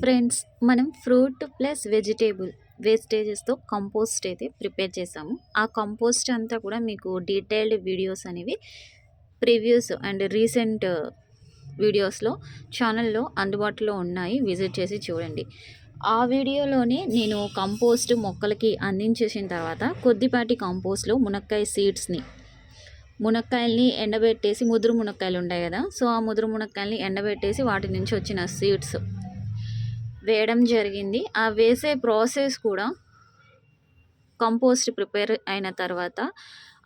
Friends మనం fruit plus vegetable వేస్టేజెస్తో compost అయితే ప్రిపేర్ చేసాము. ఆ కంపోస్ట్ అంతా కూడా మీకు డీటెయిల్డ్ వీడియోస్ అనేవి ప్రివ్యూస్ అండ్ రీసెంట్ వీడియోస్లో ఛానల్లో అందుబాటులో ఉన్నాయి. విజిట్ చేసి చూడండి. ఆ వీడియోలోనే నేను కంపోస్ట్ మొక్కలకి అందించేసిన తర్వాత కొద్దిపాటి కంపోస్ట్లో మునక్కాయ సీడ్స్ని మునక్కాయల్ని ఎండబెట్టేసి ముదురు మునక్కాయలు ఉంటాయి కదా సో ఆ ముదురు మునక్కాయల్ని ఎండబెట్టేసి వాటి నుంచి వచ్చిన సీడ్స్ వేయడం జరిగింది. ఆ వేసే ప్రాసెస్ కూడా కంపోస్ట్ ప్రిపేర్ అయిన తర్వాత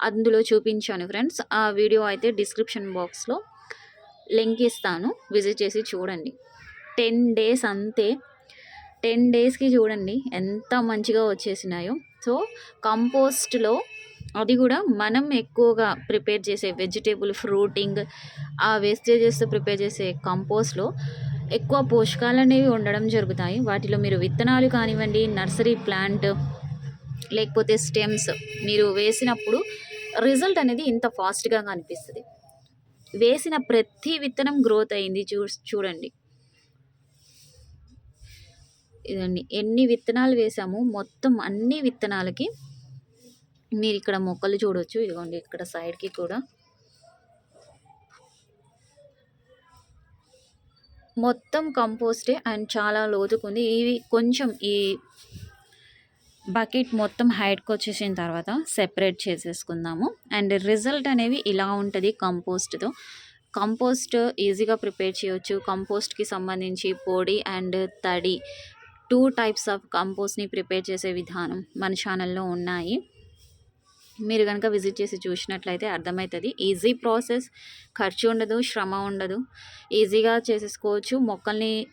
అందులో చూపించాను ఫ్రెండ్స్. ఆ వీడియో అయితే డిస్క్రిప్షన్ బాక్స్లో లింక్ ఇస్తాను. విజిట్ చేసి చూడండి. టెన్ డేస్ అంతే. టెన్ డేస్కి చూడండి ఎంత మంచిగా వచ్చేసినాయో. సో కంపోస్ట్లో అది కూడా మనం ఎక్కువగా ప్రిపేర్ చేసే వెజిటేబుల్ ఫ్రూటింగ్ ఆ వేస్టేజెస్ ప్రిపేర్ చేసే కంపోస్ట్లో ఎక్కువ పోషకాలు అనేవి ఉండడం జరుగుతాయి. వాటిలో మీరు విత్తనాలు కానివ్వండి నర్సరీ ప్లాంట్ లేకపోతే స్టెమ్స్ మీరు వేసినప్పుడు రిజల్ట్ అనేది ఇంత ఫాస్ట్గా కనిపిస్తుంది. వేసిన ప్రతి విత్తనం గ్రోత్ అయింది చూ చూడండి. ఇదండి. ఎన్ని విత్తనాలు వేసాము? మొత్తం అన్ని విత్తనాలకి మీరు ఇక్కడ మొక్కలు చూడవచ్చు ఇదిగోండి ఇక్కడ సైడ్కి కూడా. మొత్తం కంపోస్టే అండ్ చాలా లోతుకుంది. ఇవి కొంచెం ఈ బకెట్ మొత్తం హైట్కి వచ్చేసిన తర్వాత సెపరేట్ చేసేసుకుందాము. అండ్ రిజల్ట్ అనేవి ఇలా ఉంటుంది కంపోస్ట్తో. కంపోస్ట్ ఈజీగా ప్రిపేర్ చేయొచ్చు. కంపోస్ట్కి సంబంధించి పొడి అండ్ తడి టూ టైప్స్ ఆఫ్ కంపోస్ట్ని ప్రిపేర్ చేసే విధానం మన ఛానల్లో ఉన్నాయి. మీరు కనుక విజిట్ చేసి చూసినట్లయితే అర్థమవుతుంది. Easy process. ఖర్చు ఉండదు శ్రమ ఉండదు. ఈజీగా చేసేసుకోవచ్చు. మొక్కల్ని